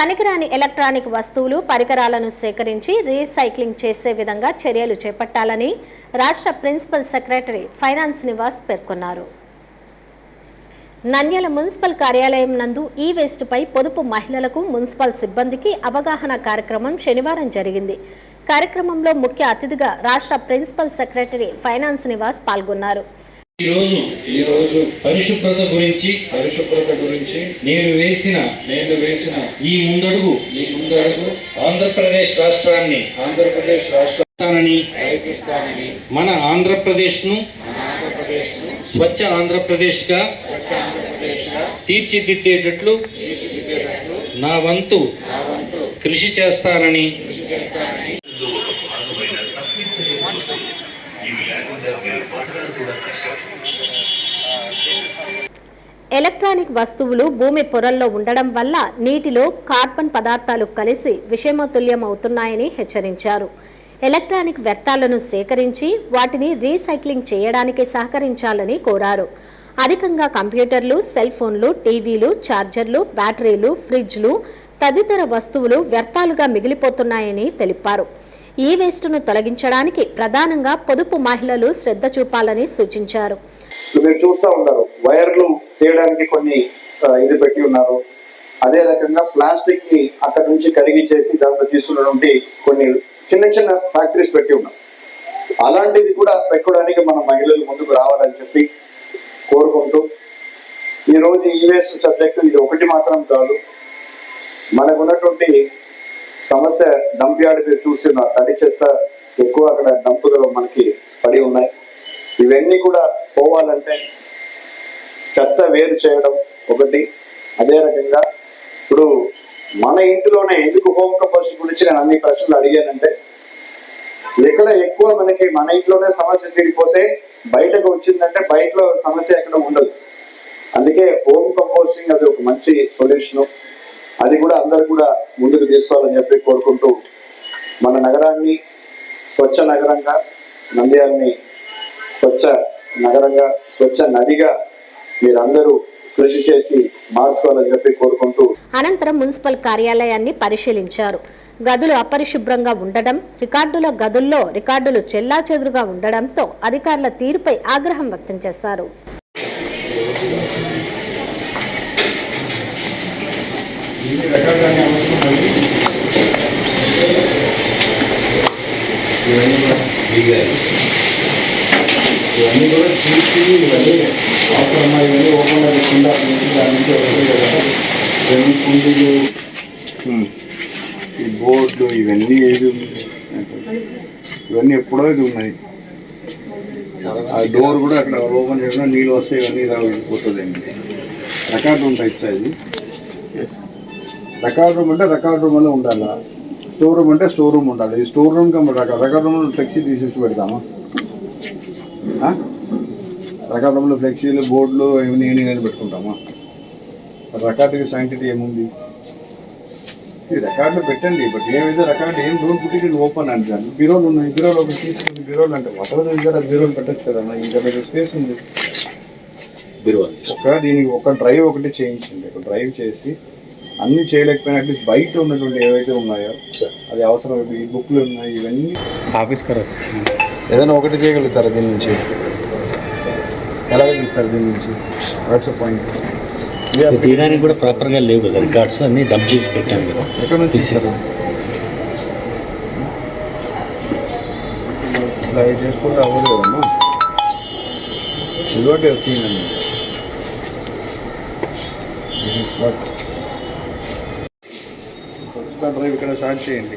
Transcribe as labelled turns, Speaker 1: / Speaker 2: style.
Speaker 1: పనికిరాని ఎలక్ట్రానిక్ వస్తువులు పరికరాలను సేకరించి రీసైక్లింగ్ చేసే విధంగా చర్యలు చేపట్టాలని రాష్ట్ర ప్రిన్సిపల్ సెక్రటరీ ఫైనాన్స్ నివాస్ పేర్కొన్నారు. నంద్యాల మున్సిపల్ కార్యాలయం నందు ఈ వేస్ట్పై పొదుపు మహిళలకు మున్సిపల్ సిబ్బందికి అవగాహన కార్యక్రమం శనివారం జరిగింది. కార్యక్రమంలో ముఖ్య అతిథిగా రాష్ట్ర ప్రిన్సిపల్ సెక్రటరీ ఫైనాన్స్ నివాస్ పాల్గొన్నారు.
Speaker 2: ఈరోజు
Speaker 3: ఈరోజు
Speaker 2: పరిశుభ్రత గురించి
Speaker 3: పరిశుభ్రత గురించి
Speaker 2: నేను వేసిన
Speaker 3: నేను వేసిన
Speaker 2: ఈ ముందడుగు
Speaker 3: ఈ ముందడుగు
Speaker 2: ఆంధ్రప్రదేశ్ రాష్ట్రాన్ని
Speaker 3: ఆంధ్రప్రదేశ్ రాష్ట్ర
Speaker 2: రాష్ట్రాన్ని
Speaker 3: ప్రయత్నిస్తానని
Speaker 2: మన ఆంధ్రప్రదేశ్ను
Speaker 3: మన ఆంధ్రప్రదేశ్ను
Speaker 2: స్వచ్ఛ ఆంధ్రప్రదేశ్గా
Speaker 3: స్వచ్ఛ ఆంధ్రప్రదేశ్గా
Speaker 2: తీర్చిదిద్దేటట్లు
Speaker 3: తీర్చిదిద్దేటట్లు
Speaker 2: నా వంతు
Speaker 3: నా
Speaker 2: కృషి చేస్తానని
Speaker 3: కృషి చేస్తానని
Speaker 1: ఎలక్ట్రానిక్ వస్తువులు భూమి పొరల్లో ఉండడం వల్ల నీటిలో కార్బన్ పదార్థాలు కలిసి విషమతుల్యం అవుతున్నాయని హెచ్చరించారు. ఎలక్ట్రానిక్ వ్యర్థాలను సేకరించి వాటిని రీసైక్లింగ్ చేయడానికి సహకరించాలని కోరారు. అధికంగా కంప్యూటర్లు సెల్ ఫోన్లు టీవీలు ఛార్జర్లు బ్యాటరీలు ఫ్రిడ్జ్లు తదితర వస్తువులు వ్యర్థాలుగా మిగిలిపోతున్నాయని తెలిపారు. ఈ వేస్టును తొలగించడానికి ప్రధానంగా పొదుపు మహిళలు శ్రద్ధ చూపాలని సూచించారు.
Speaker 4: మీరు చూస్తూ ఉంటారు వైర్లు తీయడానికి కొన్ని ఇది పెట్టి ఉన్నారు. అదే రకంగా ప్లాస్టిక్ని అక్కడ నుంచి కరిగించేసి దాంట్లో తీసుకున్నటువంటి కొన్ని చిన్న చిన్న ఫ్యాక్టరీస్ పెట్టి ఉన్నాం అలాంటిది కూడా పెట్టుకోవడానికి మన మహిళలు ముందుకు రావాలని చెప్పి కోరుకుంటూ ఈ రోజు సబ్జెక్టు ఇది ఒకటి మాత్రం కాదు. మనకున్నటువంటి సమస్య డంప్ యార్డ్ మీరు చూస్తున్నారు. తడి చెత్త ఎక్కువ అక్కడ డంపులు మనకి పడి ఉన్నాయి. ఇవన్నీ కూడా వేరు చేయడం ఒకటి. అదే రకంగా ఇప్పుడు మన ఇంటిలోనే ఎందుకు హోమ్ కంపోస్టింగ్ గురించి నేను అన్ని ప్రశ్నలు అడిగానంటే ఎక్కడ ఎక్కువ మనకి మన ఇంట్లోనే సమస్య తీరిపోతే బయటకు వచ్చిందంటే బయటలో సమస్య ఎక్కడ ఉండదు. అందుకే హోమ్ కంపోస్టింగ్ అది ఒక మంచి సొల్యూషన్. అది కూడా అందరు కూడా ముందుకు తీసుకోవాలని చెప్పి కోరుకుంటూ మన నగరాన్ని స్వచ్ఛ నగరంగా నంద్యాలని స్వచ్ఛ నగరంగా స్వచ్ఛ నదిగా మీరందరూ కృషి చేసి మార్చుకోవాలని చెప్పి కోరుకుంటూ
Speaker 1: అనంతరం మున్సిపల్ కార్యాలయాన్ని పరిశీలించారు. గదులు అపరిశుభ్రంగా ఉండడం రికార్డుల గదుల్లో రికార్డులు చెల్లాచెదురుగా ఉండడంతో అధికారుల తీరుపై ఆగ్రహం వ్యక్తం చేశారు.
Speaker 4: ఇవన్నీ ఇవన్నీ కూడా తీసి ఇవన్నీ అవసరమా ఇవన్నీ ఓపెన్ నుంచి దాని నుంచి వస్తాయి కదా. ఇవన్నీ కుండీలు ఈ బోర్డు ఇవన్నీ ఏది ఇవన్నీ ఎప్పుడో ఇది ఉన్నాయి. ఆ డోర్ కూడా అక్కడ ఓపెన్ చేసినా నీళ్ళు వస్తే ఇవన్నీ ఇలా వెళ్ళిపోతుందండి. రికార్డు ఉంటాయి ఇట్లా ఇది. రికార్డ్ రూమ్ అంటే రికార్డ్ రూమ్ అనే ఉండాలా? స్టోర్ రూమ్ అంటే స్టోర్ రూమ్ ఉండాలి. ఈ స్టోర్ రూమ్ కమ్మ రికార్డ్ రికార్డ్ రూమ్ ఫ్లెక్సీ తీసేసి పెడతామా? రూమ్లో ఫ్లెక్సీలు బోర్డులు ఇవన్నీ కానీ పెట్టుకుంటామా? మరి రికార్డుకి సైంటిటీ ఏముంది? ఈ రికార్డులు పెట్టండి బట్ ఏమైతే రికార్డు ఏం డోంట్ పుట్టి ఇన్ ఓపెన్ అంటాను బీరోలు ఉన్నాయి బీరోలు ఒకటి తీసుకుని బీరోలు అంటే వసతి దగ్గర బీరోలు పెట్టచ్చు కదమ్మా ఇంకా పెద్ద స్పేస్ ఉంది. ఒక దీనికి ఒక డ్రైవ్ ఒకటి చేయించండి. ఒక డ్రైవ్ చేసి అన్ని చేయలేకపోయినా అట్లీస్ట్ బయట ఉన్నటువంటి ఏవైతే ఉన్నాయో అది అవసరం ఈ బుక్లు ఉన్నాయి ఇవన్నీ
Speaker 3: ఆఫీస్ కరా
Speaker 4: ఏదైనా ఒకటి చేయగలుగుతారా దీని నుంచి? ఎలాగ చూస్తారు దీని నుంచి? వాట్స్ పాయింట్
Speaker 5: తీయడానికి కూడా ప్రాపర్గా లేవు కదా రికార్డ్స్ అన్ని డబ్ చేసి పెట్టాను కదా.
Speaker 4: ఎక్కడ నుంచి. ఇస్తారు? ఇలా చేసుకుంటే అవ్వదు కదమ్మా ఇదొకటి డ్రైవ్ ఇక్కడ స్టార్ట్ చేయండి.